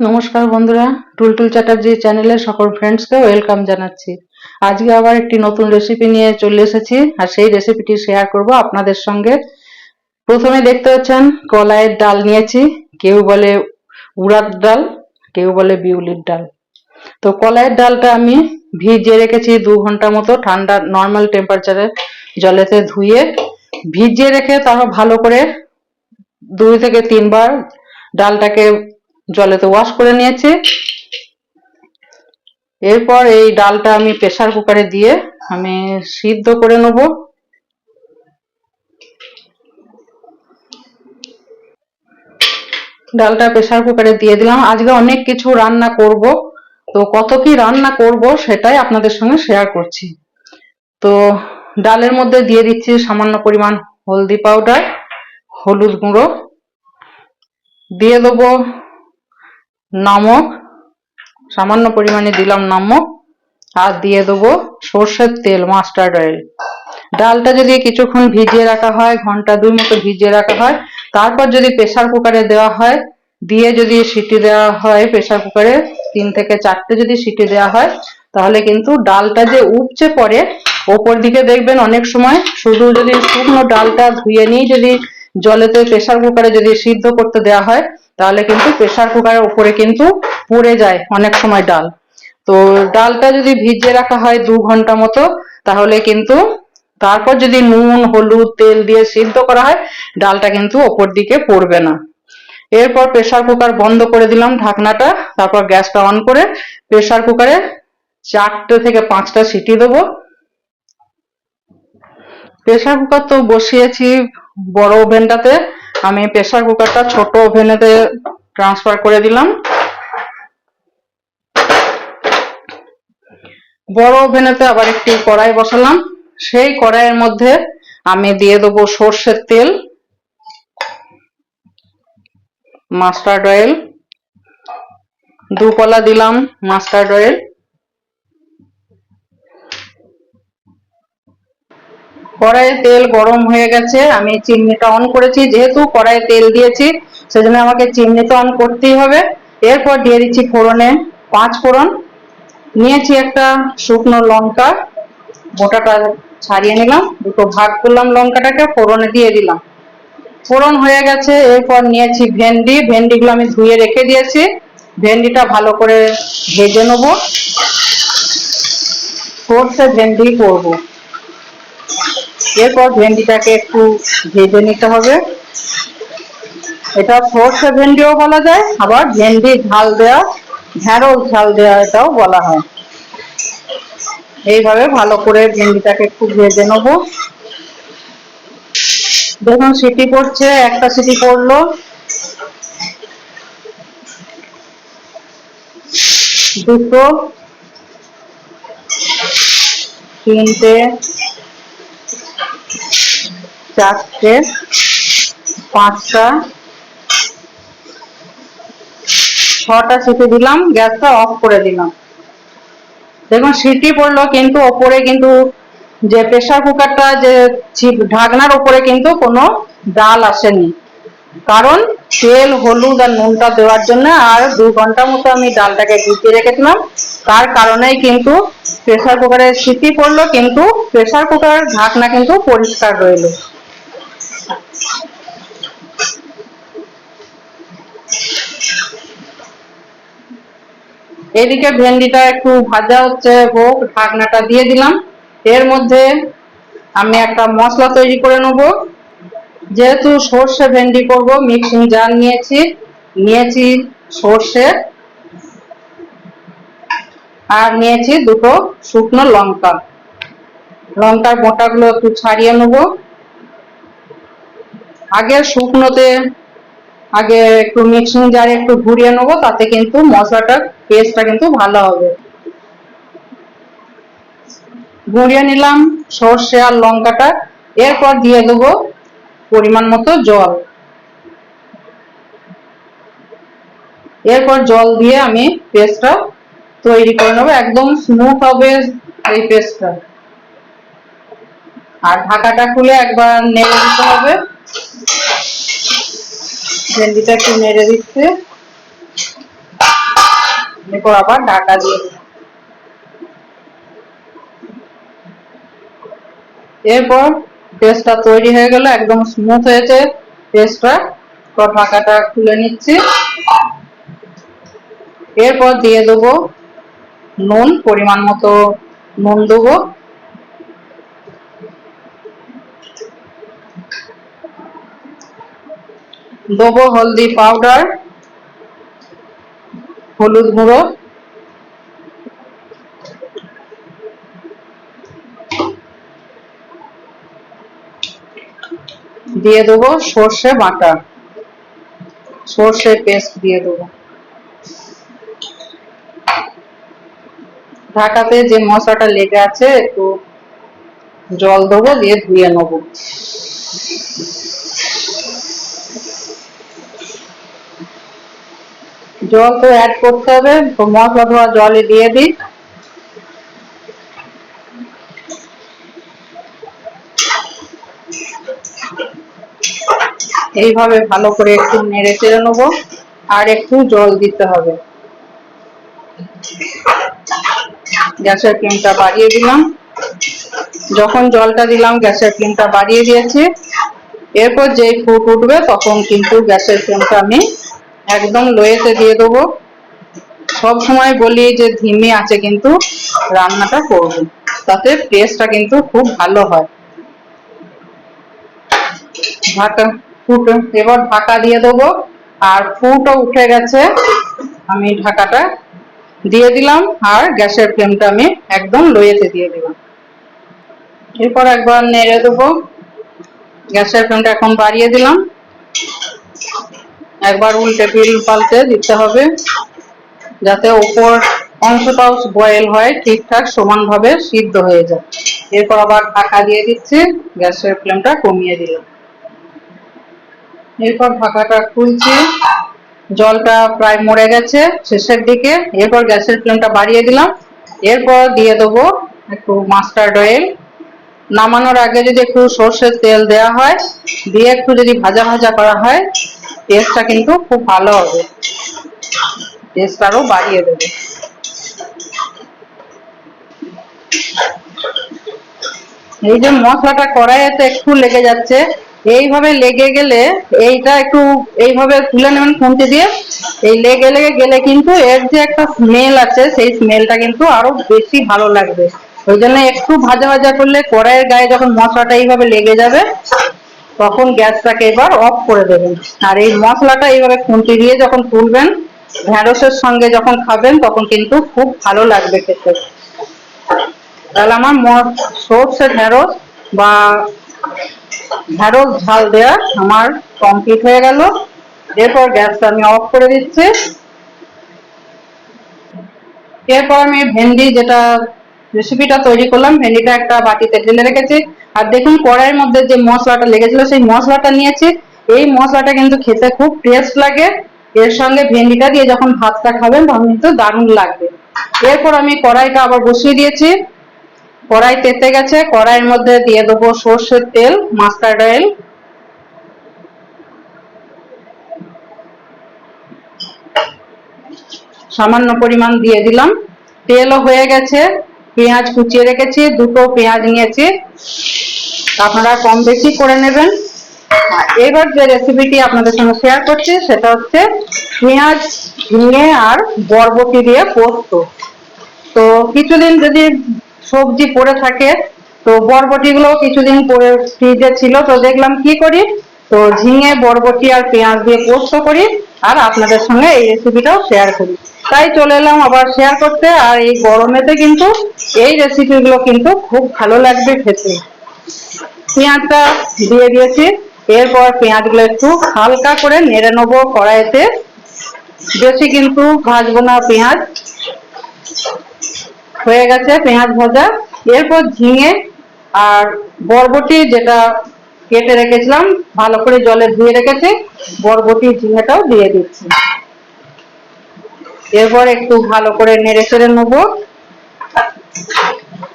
নমস্কার বন্ধুরা, টুলটুল চ্যাটার্জি চ্যানেলে সকল ফ্রেন্ডসকে ওয়েলকাম জানাচ্ছি। আজকে আবার একটি নতুন রেসিপি নিয়ে চলে এসেছি, আর সেই রেসিপিটি শেয়ার করব আপনাদের সঙ্গে। প্রথমে দেখতে পাচ্ছেন, কলাইয়ের ডাল নিয়েছি, কেউ বলে উড়াদ ডাল, কেউ বলে বিউলির ডাল। তো কলাইয়ের ডালটা আমি ভিজিয়ে রেখেছি দু ঘণ্টা মতো ঠান্ডা নর্মাল টেম্পারেচারে জলেতে ধুয়ে। ভিজিয়ে রেখে তারপর ভালো করে দুই থেকে তিনবার ডালটাকে জলেতে ওয়াশ করে নিয়েছি। এরপর এই ডালটা আমি প্রেসার কুকারে দিয়ে আমি সিদ্ধ করে নেব। ডালটা প্রেসার কুকারে দিয়ে দিলাম। আজকে অনেক কিছু রান্না করব। তো কত কি রান্না করব সেটাই আপনাদের সঙ্গে শেয়ার করছি। তো ডালের মধ্যে দিয়ে দিচ্ছি সামান্য পরিমাণ হলদি পাউডার হলুদ গুঁড়ো। দিয়ে দেবো নমক সামান্য পরিমাণে দিলাম নমক আর দিয়ে দেবো। সর্ষের তেল, মাস্টার্ড অয়েল। ডালটা যদি কিছুক্ষণ ভিজিয়ে রাখা হয়, ঘণ্টা দুই মতো ভিজিয়ে রাখা হয়, তারপর যদি প্রেসার কুকারে দেওয়া হয়, দিয়ে যদি সিটি দেওয়া হয় প্রেসার কুকারে তিন থেকে চারটে যদি সিটি দেওয়া হয়, তাহলে কিন্তু ডালটা যে উপচে পড়ে, ওপর দিকে দেখবেন অনেক সময় শুধু যদি শুকনো ডালটা ধুয়ে নিয়ে যদি জলেতে প্রেসার কুকারে যদি সিদ্ধ করতে দেওয়া হয়, তাহলে কিন্তু প্রেসার কুকারের উপরে কিন্তু পুড়ে যায় অনেক সময় ডাল। তো ডালটা যদি ভিজিয়ে রাখা হয় দু ঘণ্টা মতো, তাহলে কিন্তু তারপর যদি নুন, হলুদ, তেল দিয়ে সিদ্ধ করা হয়, ডালটা কিন্তু ওপর দিকে পড়বে না। এরপর প্রেসার কুকার বন্ধ করে দিলাম ঢাকনাটা, তারপর গ্যাসটা অন করে প্রেসার কুকারে চারটে থেকে পাঁচটা সিটি দেবো। প্রেসার কুকার তো বসিয়েছি বড় ওভেনটাতে। আমি প্রেসার কুকারটা ছোট ওভেনেতে ট্রান্সফার করে দিলাম। বড় ওভেনেতে আবার একটি কড়াই বসালাম। সেই কড়াইয়ের মধ্যে আমি দিয়ে দেবো সর্ষের তেল, মাস্টার্ড অয়েল দু কলা দিলাম মাস্টার্ড অয়েল। কড়াইয়ে তেল গরম হয়ে গেছে। আমি চিমনিটা অন করেছি, যেহেতু কড়াইয়ে তেল দিয়েছি, সেজন্য আমাকে চিমনিটা অন করতেই হবে। এরপর দিয়ে দিচ্ছি ফোড়নে পাঁচ ফোড়ন। নিয়েছি একটা শুকনো লঙ্কা, গোটাটা ছাড়িয়ে নিলাম, দুটো ভাগ করলাম লঙ্কাটাকে, ফোড়নে দিয়ে দিলাম। ফোড়ন হয়ে গেছে, এরপর নিয়েছি ভেন্ডি। ভেন্ডিগুলো আমি ধুয়ে রেখে দিয়েছি। ভেন্ডিটা ভালো করে ভেজে নেব। সর্ষে ভেন্ডি করব। এরপর ভেন্ডিটাকে একটু ভেজে নিতে হবে। এটা সর্ষে ভেন্ডিও বলা যায়, আবার ভেন্ডি ঝাল দেওয়া ঢেঁড়স ঝাল দেওয়া এটাও বলা হয়। এইভাবে ভালো করে ভেন্ডিটাকে একটু ভেজে নেব। দেখুন, সিটি পড়ছে, একটা সিটি পড়ল। দুটো, তিনটে চারটে, পাঁচটা, ছটা সিটি দিলাম, গ্যাসটা অফ করে দিলাম। দেখুন সিটি পড়ল, কিন্তু ওপরে কিন্তু যে প্রেসার কুকারটা যে ঢাকনার ওপরে কিন্তু কোনো ডাল আসেনি। কারণ তেল, হলুদ আর নুনটা দেওয়ার জন্য আর দু ঘণ্টা মতো আমি ডালটাকে ভিজিয়ে রেখেছিলাম। তার কারণেই কিন্তু প্রেসার কুকারে সিটি পড়ল, কিন্তু প্রেসার কুকার ঢাকনা কিন্তু পরিষ্কার রইল। এদিকে ভেন্ডিটা একটু ভাজা হচ্ছে, হোক, ঢাকনাটা দিয়ে দিলাম। এর মধ্যে আমি একটা মশলা তৈরি করে নেব। যেহেতু সর্ষে ভেন্ডি করব, মিক্সিং জার নিয়েছি নিয়েছি সর্ষে, আর নিয়েছি দুটো শুকনো লঙ্কা। লঙ্কার মোটাগুলো একটু ছাড়িয়ে নেব। আগে শুকনোতে, আগে একটু মিক্সিং জারে একটু ঘুরিয়ে নেব, তাতে কিন্তু মশলাটার পেস্টটা কিন্তু ভালো হবে। ঘুরিয়ে নিলাম সর্ষে আর লঙ্কাটা, এরপর দিয়ে দেবো পরিমাণ মতো জল। এরপর জল দিয়ে আমি পেস্টটা তৈরি করে নেব, একদম স্মুথ হবে এই পেস্টটা আর ঢাকাটা খুলে একবার নেড়ে দিতে হবে। ভেন্ডিটা একটু নেড়ে দিচ্ছে। এরপর আবার ঢাকা দিয়ে এরপর পেস্টটা তৈরি হয়ে গেল, একদম স্মুথ হয়েছে। পেস্টটা তো ঢাকাটা খুলে নিচ্ছি। এরপর দিয়ে দেবো নুন, পরিমাণ মতো নুন দেবো। দেবো হলদি পাউডার হলুদ গুঁড়ো, দিয়ে দেবো সর্ষে বাটা। সর্ষে পেস্ট দিয়ে দেবো। ঢাকাতে যে মশলাটা লেগে আছে, একটু জল দেবো, দিয়ে ধুয়ে নেব। জল তো অ্যাড করতে হবে, তো মশলা ধোয়া জলে দিয়ে দিই। এইভাবে ভালো করে একটু নেড়ে চেড়ে নেব, আর একটু জল দিতে হবে। গ্যাসের ফ্লেমটা বাড়িয়ে দিলাম। যখন জলটা দিলাম, গ্যাসের ফ্লেমটা বাড়িয়ে দিয়েছি। এরপর যেই ফুট উঠবে, তখন কিন্তু গ্যাসের ফ্লেমটা আমি একদম লোয়েতে দিয়ে দেবো। সব সময় বলি যে ধিমি আছে কিন্তু রান্নাটা করব। তাতে টেস্টটা কিন্তু খুব ভালো হয়। ঢাকা ফুট, এবার ঢাকা দিয়ে দেবো। আর ফুটও উঠে গেছে। আমি ঢাকাটা দিয়ে দিলাম আর গ্যাসের ফ্লেমটা আমি একদম লোয়েতে দিয়ে দিলাম। এরপর একবার নেড়ে দেবো। গ্যাসের ফ্লেমটা এখন বাড়িয়ে দিলাম। একবার উল্টে পিল পাল্টে দিতে হবে, যাতে উপর অংশটাও বয়েল হয়, ঠিকঠাক সমানভাবে সিদ্ধ হয়ে যায়। এরপর আবার ঢাকা দিয়ে দিচ্ছি, গ্যাসের ফ্লেমটা কমিয়ে দিলাম। এরপর ঢাকাটা খুলছি, জলটা প্রায় মরে গেছে শেষের দিকে, এরপর গ্যাসের ফ্লেমটা বাড়িয়ে দিলাম। এরপর দিয়ে দেবো একটু মাস্টার্ড অয়েল। নামানোর আগে যদি একটু সর্ষের তেল দেওয়া হয়, দিয়ে একটু যদি ভাজা ভাজা করা হয় টেস্টটা কিন্তু খুব ভালো হবে। টেস্ট আরও বাড়িয়ে দেবে। এই যে মশলাটা কড়াইতে একটু লেগে যাচ্ছে, এইভাবে লেগে গেলে এইটা একটু এইভাবে তুলে নেবেন খুন্তি দিয়ে। এই লেগে লেগে গেলে কিন্তু এর যে একটা স্মেল আছে, সেই স্মেলটা কিন্তু আরও বেশি ভালো লাগবে। ওই জন্য একটু ভাজা ভাজা করলে কড়াইয়ের গায়ে যখন মশলাটা এইভাবে লেগে যাবে তখন গ্যাসটাকে এবার অফ করে দেবেন। আর এই মশলাটা এইভাবে খুন্তি দিয়ে যখন তুলবেন ঢ্যাঁড়সের সঙ্গে যখন খাবেন, তখন কিন্তু খুব ভালো লাগবে খেতে। তাহলে আমার সর্ষে ঢেঁড়স বা ঢেঁড়স ঝাল দেওয়া আমার কমপ্লিট হয়ে গেল। এরপর গ্যাসটা আমি অফ করে দিচ্ছি। এরপর আমি ভেন্ডি যেটা রেসিপিটা তৈরি করলাম, ভেন্ডিটা একটা বাটিতে ঢেলে রেখেছি। আর দেখুন কড়াইয়ের মধ্যে যে মশলাটা লেগেছিল, সেই মশলাটা নিয়েছি। এই মশলাটা কিন্তু খেতে খুব টেস্ট লাগে। এর সঙ্গে ভেন্ডিটা দিয়ে যখন ভাতটা খাবেন, তখন কিন্তু দারুণ লাগবে। এরপর আমি কড়াইটা আবার বসিয়ে দিয়েছি। কড়াই তেতে গেছে। কড়াইয়ের মধ্যে দিয়ে দেবো সর্ষের তেল, মাস্টার্ড অয়েল। সামান্য পরিমাণ দিয়ে দিলাম। তেলও হয়ে গেছে। পেঁয়াজ কুচিয়ে রেখেছি, দুটো পেঁয়াজ নিয়েছি। আপনারা কম বেশি করে নেবেন। এবার যে রেসিপিটি আপনাদের সঙ্গে শেয়ার করছি, সেটা হচ্ছে পেঁয়াজ ঝিঙে আর বরবটি দিয়ে পোস্ত। তো কিছুদিন যদি সবজি পড়ে থাকে, তো বরবটি গুলো কিছুদিন পরে ফ্রিজে ছিল, তো দেখলাম কি করি? তো ঝিঙে, বরবটি আর পেঁয়াজ দিয়ে পোস্ত করি আর আপনাদের সঙ্গে এই রেসিপিটাও শেয়ার করি। তাই চলে এলাম আবার শেয়ার করতে আর এই গরমেতে কিন্তু এই রেসিপিগুলো কিন্তু খুব ভালো লাগবে খেতে। পেঁয়াজটা দিয়ে দিয়েছি, এরপর পেঁয়াজগুলো একটু হালকা করে নেড়ে নেব কড়াইতে। বেশি কিন্তু ভাজবো না পেঁয়াজ। হয়ে গেছে পেঁয়াজ ভাজা। এরপর ঝিঙে আর বরবটি যেটা কেটে রেখেছিলাম, ভালো করে জলে ধুয়ে রেখেছি, বরবটি ঝিঙেটাও দিয়ে দিচ্ছি। এরপর একটু ভালো করে নেড়ে চেড়ে নেব।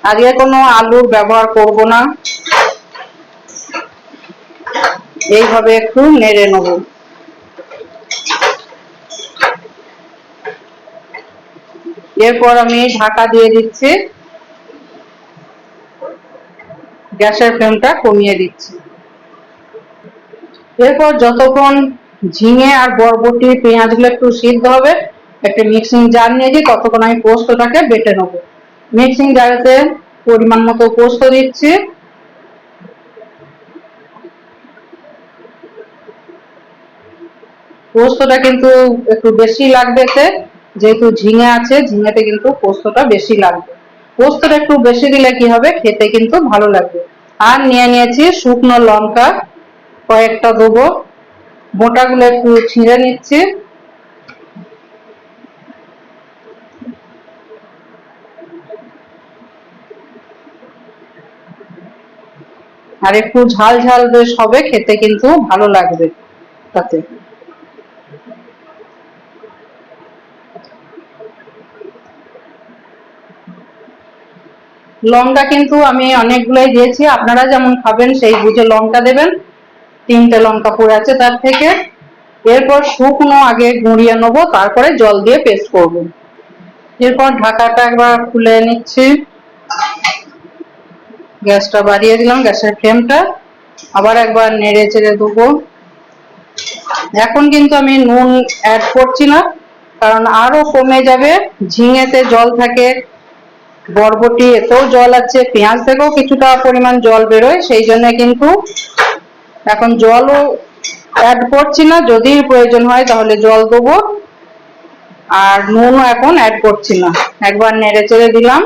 আজকে কোনো আলুর ব্যবহার করব না। এইভাবে একটু নেড়ে নেব। এরপর আমি ঢাকা দিয়ে দিচ্ছি। গ্যাসের ফ্লেমটা কমিয়ে দিচ্ছি। এরপর যতক্ষণ ঝিঙে আর বরবটি, পেঁয়াজগুলো একটু সিদ্ধ হবে, একটা মিক্সিং জার নিয়েছি ততক্ষণ আমি পোস্তটাকে বেটে নেব। মিক্সিং জারেতে পরিমাণ মতো পোস্ত দিচ্ছি। পোস্তটা কিন্তু একটু বেশি লাগবে এতে, যেহেতু ঝিঙে আছে, ঝিঙেতে কিন্তু পোস্তটা বেশি লাগবে। পোস্তটা একটু বেশি দিলে কি হবে, খেতে কিন্তু ভালো লাগবে। আর নিয়ে নিয়েছি শুকনো লঙ্কা কয়েকটা দেবো। মোটাগুলো একটু ছিঁড়ে নিচ্ছি। আর একটু ঝাল ঝাল বেশ হবে, খেতে কিন্তু ভালো লাগবে তাতে। লঙ্কা কিন্তু আমি অনেকগুলোই দিয়েছি, আপনারা যেমন খাবেন সেই বুঝে লঙ্কা দেবেন। তিনটে লঙ্কা পড়ে আছে তার থেকে। এরপর শুকনো আগে গুঁড়িয়ে নেব, তারপরে জল দিয়ে পেস্ট করব। এরপর ঢাকাটা একবার খুলে নিচ্ছি। গ্যাসটা বাড়িয়ে দিলাম, গ্যাসের ফ্লেমটা। আবার একবার নেড়ে চেড়ে দেবো। এখন কিন্তু আমি নুন অ্যাড করছি না, কারণ আরও কমে যাবে। ঝিঙেতে জল থাকে, বরবটি এতেও জল আছে, পেঁয়াজ থেকেও কিছুটা পরিমাণ জল বেরোয়, সেই জন্য কিন্তু এখন জলও অ্যাড করছি না, যদি প্রয়োজন হয় তাহলে জল দেবো। আর নুনও এখন অ্যাড করছি না। একবার নেড়ে চেড়ে দিলাম।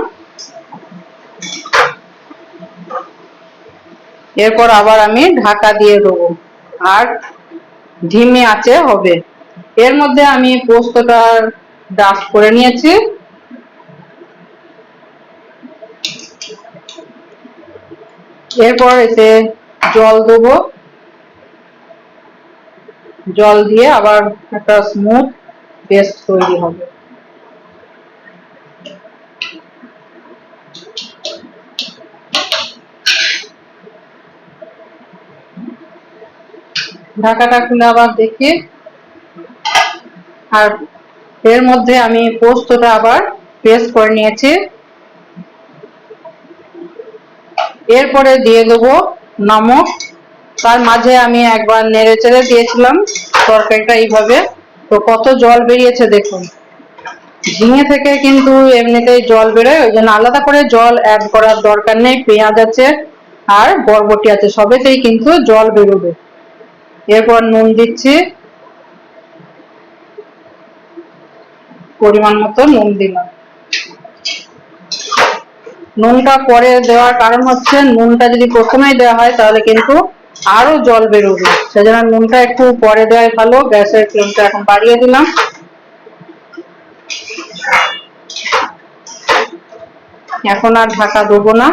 এরপর আবার আমি ঢাকা দিয়ে দেবো। আর ধিমে আছে, হবে। এর মধ্যে আমি পোস্তটা ডাস্ট করে নিয়েছি। এরপর এতে জল দেবো। জল দিয়ে আবার একটা স্মুথ পেস্ট তৈরি হবে। ঢাকাটা খুলে আবার দেখি। আর এর মধ্যে আমি পোস্তটা আবার পেস্ট করে নিয়েছি। এরপরে দিয়ে দেবো নমক তার মাঝে আমি একবার নেড়ে চেড়ে দিয়েছিলাম তরকারিটা এইভাবে। তো কত জল বেরিয়েছে দেখুন। ঝিঙে থেকে কিন্তু এমনিতেই জল বেরোয়, ওই জন্য আলাদা করে জল অ্যাড করার দরকার নেই, পেঁয়াজ আছে আর বরবটি আছে, সবেতেই কিন্তু জল বেরোবে। এরপর নুন দিচ্ছি। পরিমাণ মতো নুন দিলাম। নুনটা পরে দেওয়ার কারণ হচ্ছে নুনটা যদি প্রথমেই দেওয়া হয় তাহলে কিন্তু আরও জল বেরোবে। সেজন্য নুনটা একটু পরে দেওয়াই ভালো, গ্যাসের ফ্লেমটা এখন বাড়িয়ে দিলাম। এখন আর ঢাকা দেবো না।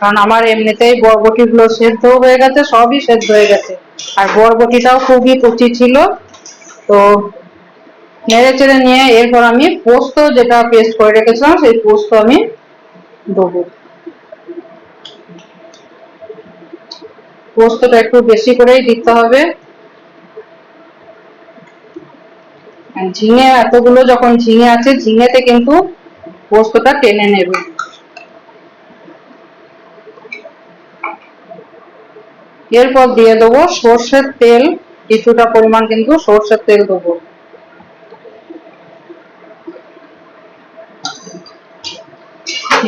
কারণ আমার এমনিতেই বরবটি গুলো সেদ্ধ হয়ে গেছে, সবই সেদ্ধ হয়ে গেছে। আর বরবটিটাও খুবই কচি ছিল। তো নেড়ে চেড়ে নিয়ে এরপর আমি পোস্ত যেটা পেস্ট করে রেখেছিলাম, সেই পোস্ত আমি দেবো। পোস্তটা একটু বেশি করেই দিতে হবে। ঝিঙে, এতগুলো যখন ঝিঙে আছে, ঝিঙেতে কিন্তু পোস্তটা টেনে নেবে। এরপর দিয়ে দেবো সর্ষের তেল। কিছুটা পরিমাণ কিন্তু সর্ষের তেল দেবো।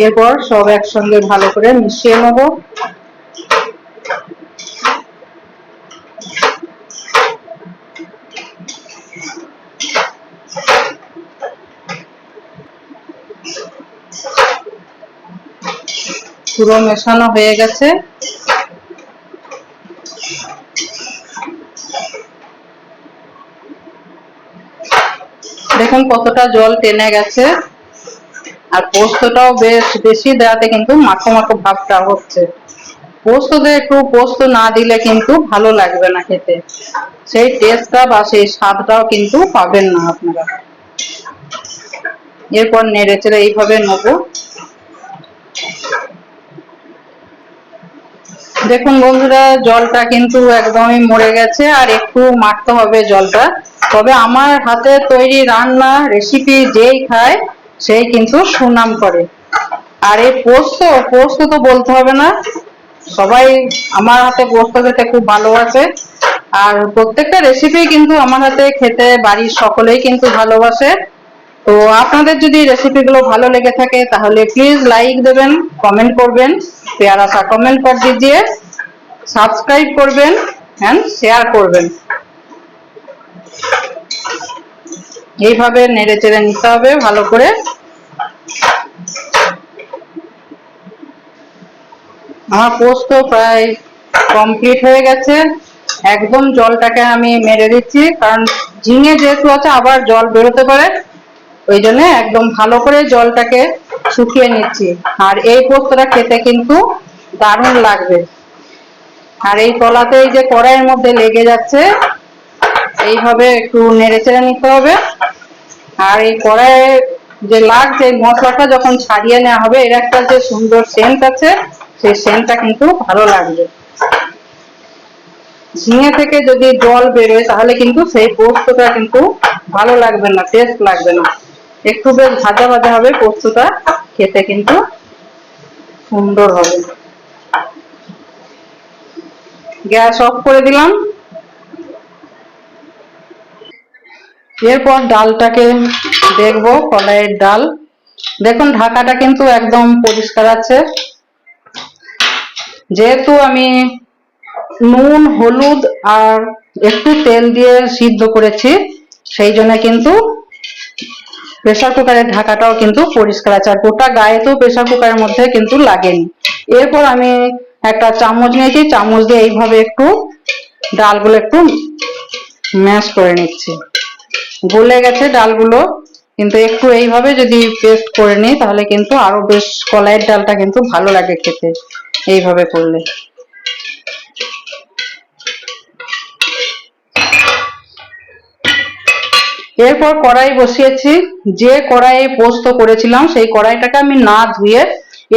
এরপর সব একসঙ্গে ভালো করে মিশিয়ে নেব। পুরো মেশানো হয়ে গেছে। দেখুন কতটা জল টেনে গেছে। আর পোস্তটাও বেশ বেশি দেওয়াতে কিন্তু মাখো মাখো ভাবটা হচ্ছে। পোস্ত দিয়ে একটু পোস্ত না দিলে কিন্তু ভালো লাগবে না খেতে। সেই টেস্টটা বা সেই স্বাদটাও কিন্তু পাবেন না আপনারা। এরপর নেড়ে চেড়ে এইভাবে নেব। দেখুন বন্ধুরা, জলটা কিন্তু একদমই মরে গেছে আর একটু মাখতে হবে জলটা। তবে আমার হাতে তৈরি রান্না রেসিপি যেই খায় সেই কিন্তু সুনাম করে। আর এই পোস্ত পোস্ত তো বলতে হবে না। সবাই আমার হাতে পোস্ত খেতে খুব ভালোবাসে। আর প্রত্যেকটা রেসিপি কিন্তু আমার হাতে খেতে বাড়ির সকলেই কিন্তু ভালোবাসে। তো আপনাদের যদি রেসিপিগুলো ভালো লেগে থাকে, তাহলে প্লিজ লাইক দেবেন কমেন্ট করবেন শেয়ার আসা কমেন্ট কর দিয়ে সাবস্ক্রাইব করবেন অ্যান্ড শেয়ার করবেন। এইভাবে নেড়ে চেড়ে নিতে হবে, ভালো করে। আমার পোস্ত প্রায় কমপ্লিট হয়ে গেছে। একদম জলটাকে আমি মেরে দিচ্ছি, কারণ ঝিঙে যেহেতু আছে, আবার জল বেরোতে পারে। ওই জন্য একদম ভালো করে জলটাকে শুকিয়ে নিচ্ছি। আর এই পোস্তটা খেতে কিন্তু দারুণ লাগবে। আর এই কলাতে এই যে কড়াইয়ের মধ্যে লেগে যাচ্ছে, এইভাবে একটু নেড়ে চেড়ে নিতে হবে। আর এই কড়াইয়ে যে লাগছে মশলাটা যখন ছাড়িয়ে নেওয়া হবে, এর একটা যে সুন্দর সেন্ট আছে, সেই সেন্টটা কিন্তু ভালো লাগবে। ঝিঙে থেকে যদি জল বেরোয়, তাহলে কিন্তু সেই পোস্তটা কিন্তু ভালো লাগবে না টেস্ট লাগবে না। একটু বেশ ভাজা ভাজা হবে পোস্তটা খেতে কিন্তু সুন্দর হবে। গ্যাস অফ করে দিলাম। এরপর ডালটাকে দেখব, কলাইয়ের ডাল। দেখুন, ঢাকাটা কিন্তু একদম পরিষ্কার আছে। যেহেতু আমি নুন, হলুদ আর একটু তেল দিয়ে সিদ্ধ করেছি, সেই জন্য কিন্তু প্রেসার কুকারের ঢাকাটাও কিন্তু পরিষ্কার আছে, আর গোটা গায়ে তো প্রেসার কুকারের মধ্যে কিন্তু লাগেনি। এরপর আমি একটা চামচ নিয়েছি, চামচ দিয়ে এইভাবে একটু ডালগুলো একটু ম্যাশ করে নিচ্ছি। গলে গেছে ডালগুলো, কিন্তু একটু এইভাবে যদি পেস্ট করে নিই, তাহলে কিন্তু আরও বেশ কলাইয়ের ডালটা কিন্তু ভালো লাগে খেতে, এইভাবে করলে। এরপর কড়াই বসিয়েছি। যে কড়াইয়ে পোস্ত করেছিলাম, সেই কড়াইটাকে আমি না ধুয়ে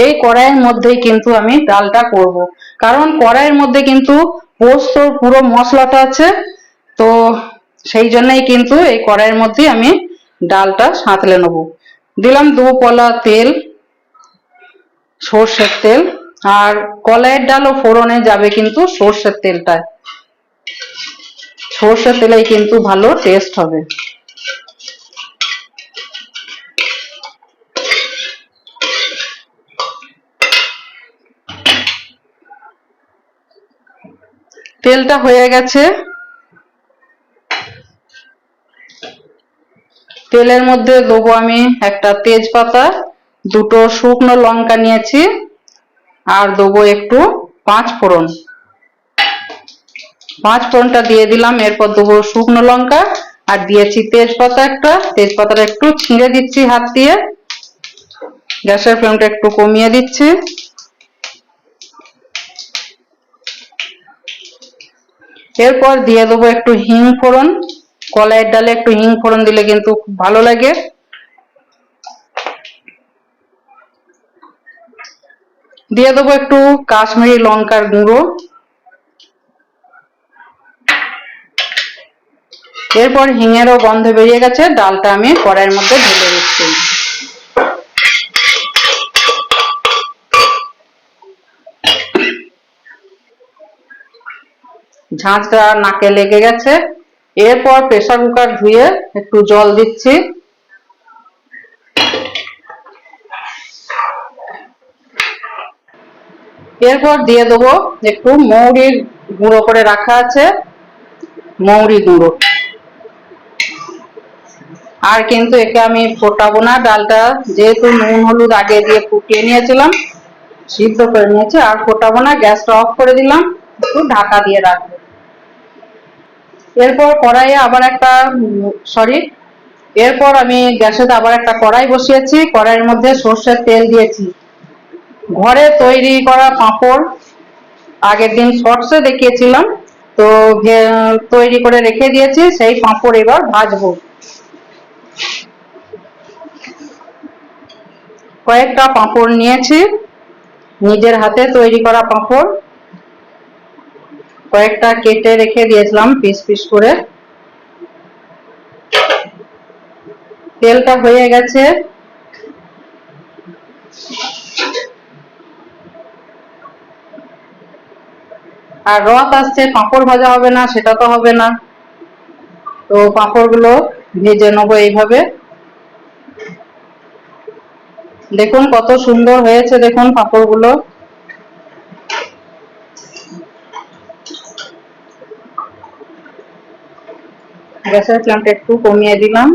এই কড়াইয়ের মধ্যেই কিন্তু আমি ডালটা করব। কারণ কড়াইয়ের মধ্যে কিন্তু পোস্ত পুরো মশলাটা আছে, তো সেই জন্যই কিন্তু এই কড়াইয়ের মধ্যেই আমি ডালটা সাঁতলে নেব। দিলাম দু পলা তেল, সর্ষের তেল, আর কলাইয়ের ডাল ও ফোড়নে যাবে কিন্তু সর্ষের তেলটা সর্ষের তেলেই কিন্তু ভালো টেস্ট হবে। তেলটা হয়ে গেছে। তেলের মধ্যে দেবো আমি একটা তেজপাতা, দুটো শুকনো লঙ্কা নিয়েছি, আর দেবো একটু পাঁচ ফোড়ন। পাঁচ ফোড়নটা দিয়ে দিলাম, এরপর দেবো শুকনো লঙ্কা, আর দিয়েছি তেজপাতা একটা। তেজপাতাটা একটু ছিঁড়ে দিচ্ছি হাত দিয়ে। গ্যাসের ফ্লেমটা একটু কমিয়ে দিচ্ছি। এরপর দিয়ে দেবো একটু হিং ফোড়ন। কলাইয়ের ডালে একটু হিং ফোড়ন দিলে কিন্তু খুব ভালো লাগে। দিয়ে দেবো একটু কাশ্মীরি লঙ্কার গুঁড়ো। এরপর হিঙেরও গন্ধ বেরিয়ে গেছে, ডালটা আমি কড়াইয়ের মধ্যে ঢেলে দিচ্ছি। ঝাঁঝটা নাকে লেগে গেছে। এরপর প্রেসার কুকার ধুয়ে একটু জল দিচ্ছি। এরপর দিয়ে দেবো একটু মৌরির গুঁড়ো করে রাখা আছে, মৌরি গুঁড়ো। আর কিন্তু একে আমি ফোটাবো না, ডালটা যেহেতু নুন, হলুদ আগে দিয়ে ফুটিয়ে নিয়েছিলাম, সিদ্ধ করে নিয়েছি, আর ফোটাবো না, গ্যাসটা অফ করে দিলাম, একটু ঢাকা দিয়ে রাখব। এরপর কড়াইয়ে আবার একটা, সরি, এরপর আমি গ্যাসে আবার একটা কড়াই বসিয়েছি, কড়াইয়ের মধ্যে সর্ষের তেল দিয়েছি। ঘরে তৈরি করা পাঁপড়, আগের দিন শর্টসে দেখিয়েছিলাম, তো তৈরি করে রেখে দিয়েছি, সেই পাঁপড় এবার ভাজবো। কয়েকটা পাঁপড় নিয়েছি, নিজের হাতে তৈরি করা পাঁপড়। কয়েকটা কেটে রেখে দিয়েছিলাম, পিস পিস করে। তেলটা হয়ে গেছে। আর রথ আসছে, পাঁপড় ভাজা হবে না, সেটা তো হবে না। তো পাঁপড়গুলো ভেজে নেব এইভাবে। দেখুন কত সুন্দর হয়েছে, দেখুন পাঁপড় গ্যাসের ফ্লেমটা একটু কমিয়ে দিলাম।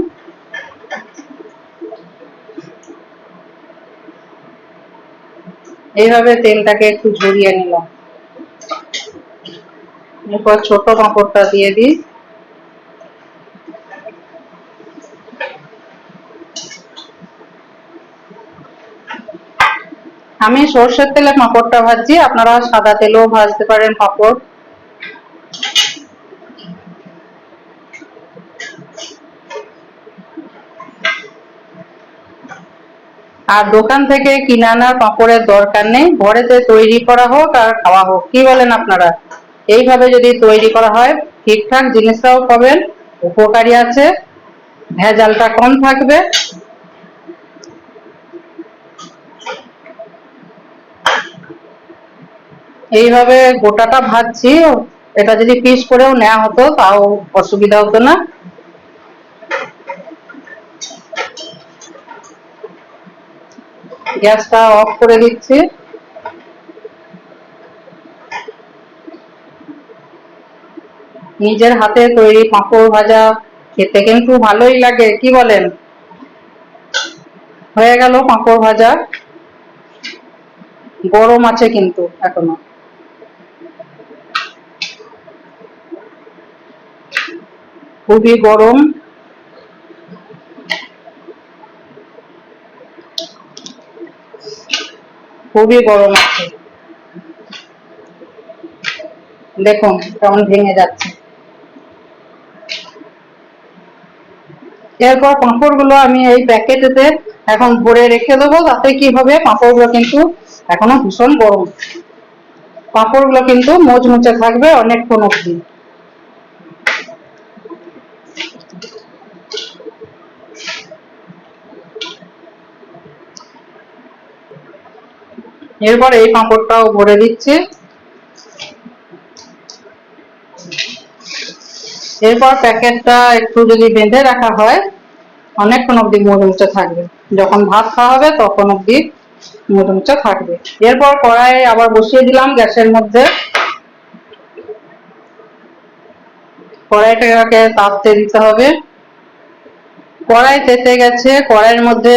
এইভাবে তেলটাকে একটু ঝরিয়ে নিলাম। এরপর ছোট পাঁপড়টা দিয়ে দিই। আমি সর্ষের তেলে পাঁপড়টা ভাজছি, আপনারা সাদা তেলেও ভাজতে পারেন পাঁপড় আর দোকান থেকে কিনে আনার পাঁপড়ের দরকার নেই। ঘরেতে তৈরি করা হোক আর খাওয়া হোক। কি বলেন আপনারা? এইভাবে যদি তৈরি করা হয়, ঠিকঠাক জিনিসটাও পাবেন, উপকারী আছে, ভেজালটা কম থাকবে। এইভাবে গোটাটা ভাজছি, এটা যদি পিস করেও নেওয়া হতো, তাও অসুবিধা হতো না। গ্যাসটা অফ করে দিচ্ছি। নিজের হাতে তৈরি পাঁপড় ভাজা খেতে কিন্তু ভালোই লাগে, কি বলেন? হয়ে গেল পাঁপড় ভাজা। গরম আছে কিন্তু এখনও। খুবই গরম। খুবই গরম আছে। দেখুন, কেমন ভেঙে যাচ্ছে। এরপর পাঁপড়গুলো আমি এই প্যাকেটেতে এখন ভরে রেখে দেবো, তাতে কি হবে পাঁপড়গুলো কিন্তু এখনও ভীষণ গরম। পাঁপড়গুলো কিন্তু মোচমুচে থাকবে অনেকক্ষণ অব্দি এরপর এই পাঁপড়টাও ভরে দিচ্ছি। এরপর প্যাকেটটা একটু যদি বেঁধে রাখা হয়, অনেকক্ষণ অব্দি মুচমুচে থাকবে। যখন ভাত খাওয়া হবে, তখন অব্দি মুচমুচে থাকবে। এরপর কড়াই আবার বসিয়ে দিলাম গ্যাসের মধ্যে। কড়াইটাকে তাপতে দিতে হবে। কড়াই তেতে গেছে। কড়াইয়ের মধ্যে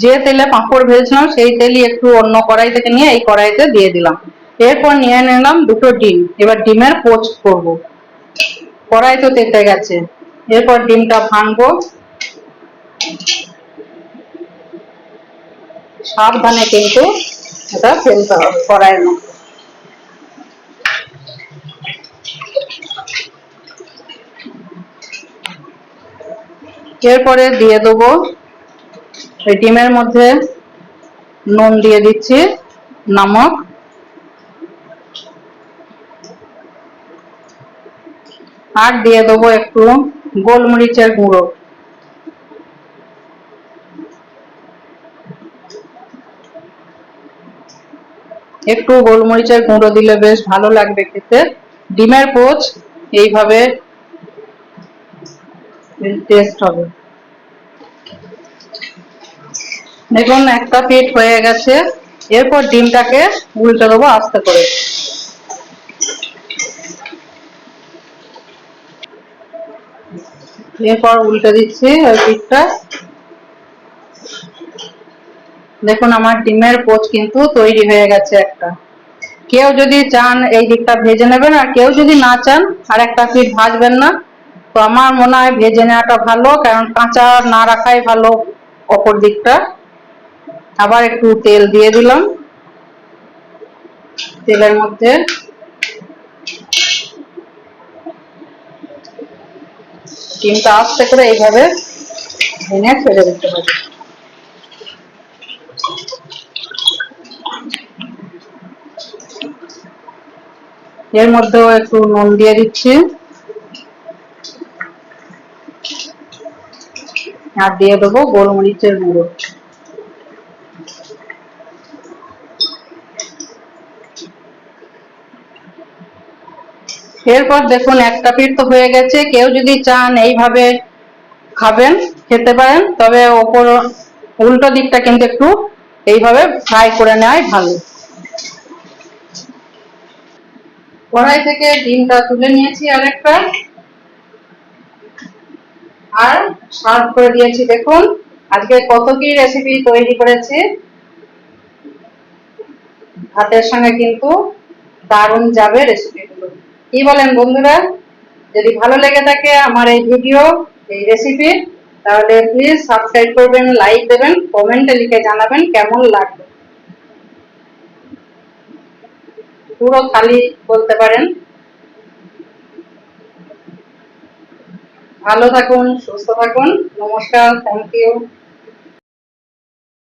যে তেলে পাঁপড় ভেজেছিলাম, সেই তেলই একটু অন্য কড়াই থেকে নিয়ে এই কড়াইতে দিয়ে দিলাম। এরপর নিয়ে নিলাম দুটো ডিম। এবার ডিমের পোচ করব। কড়াই তো তেতে গেছে। এরপর ডিমটা ভাঙবো। সাবধানে কিন্তু এটা ফেলতে হবে কড়াইয়ের মধ্যে। এরপরে দিয়ে দেবো এই ডিমের মধ্যে নুন দিয়ে দিচ্ছি, নমক। আর দিয়ে দেবো একটু গোলমরিচের গুঁড়ো। একটু গোলমরিচের গুঁড়ো দিলে বেশ ভালো লাগবে খেতে। ডিমের পোচ এইভাবে টেস্ট হবে। দেখুন একটা পিঠ হয়ে গেছে, এরপর ডিমটাকে উল্টে দেবো আস্তে করে। এরপর উল্টে দিচ্ছি ওই পিঠটা। দেখুন আমার ডিমের পোচ কিন্তু তৈরি হয়ে গেছে একটা। কেউ যদি চান এই দিকটা ভেজে নেবেন, আর কেউ যদি না চান আর একটা পিঠ ভাজবেন না, তো আমার মনে হয় ভেজে নেওয়াটা ভালো, কারণ কাঁচা না রাখাই ভালো অপর দিকটা। আবার একটু তেল দিয়ে দিলাম। তেলের মধ্যে ডিমটা আস্তে করে এইভাবে ভেঙে ছেড়ে দিতে হবে। এর মধ্যেও একটু নুন দিয়ে দিচ্ছি। আর দিয়ে দেবো গোলমরিচের গুঁড়ো। এরপর দেখুন একটা পিঠ তো হয়ে গেছে। কেউ যদি চান এইভাবে খাবেন, খেতে পারেন, তবে ওপর উল্টো দিকটা কিন্তু একটু এইভাবে ফ্রাই করে নেওয়াই ভালো। কড়াই থেকে ডিমটা তুলে নিয়েছি আরেকটা। আর সার্ভ করে দিয়েছি, দেখুন, আজকে কত কি রেসিপি তৈরি করেছি। ভাতের সঙ্গে কিন্তু দারুণ যাবে রেসিপিগুলো কি বলেন বন্ধুরা? যদি ভালো লেগে থাকে আমার এই ভিডিও, এই রেসিপি তাহলে প্লিজ সাবস্ক্রাইব করবেন লাইক দেবেন কমেন্টে লিখে জানাবেন কেমন লাগবে পুরো খালি বলতে পারেন। ভালো থাকুন, সুস্থ থাকুন, নমস্কার থ্যাংক ইউ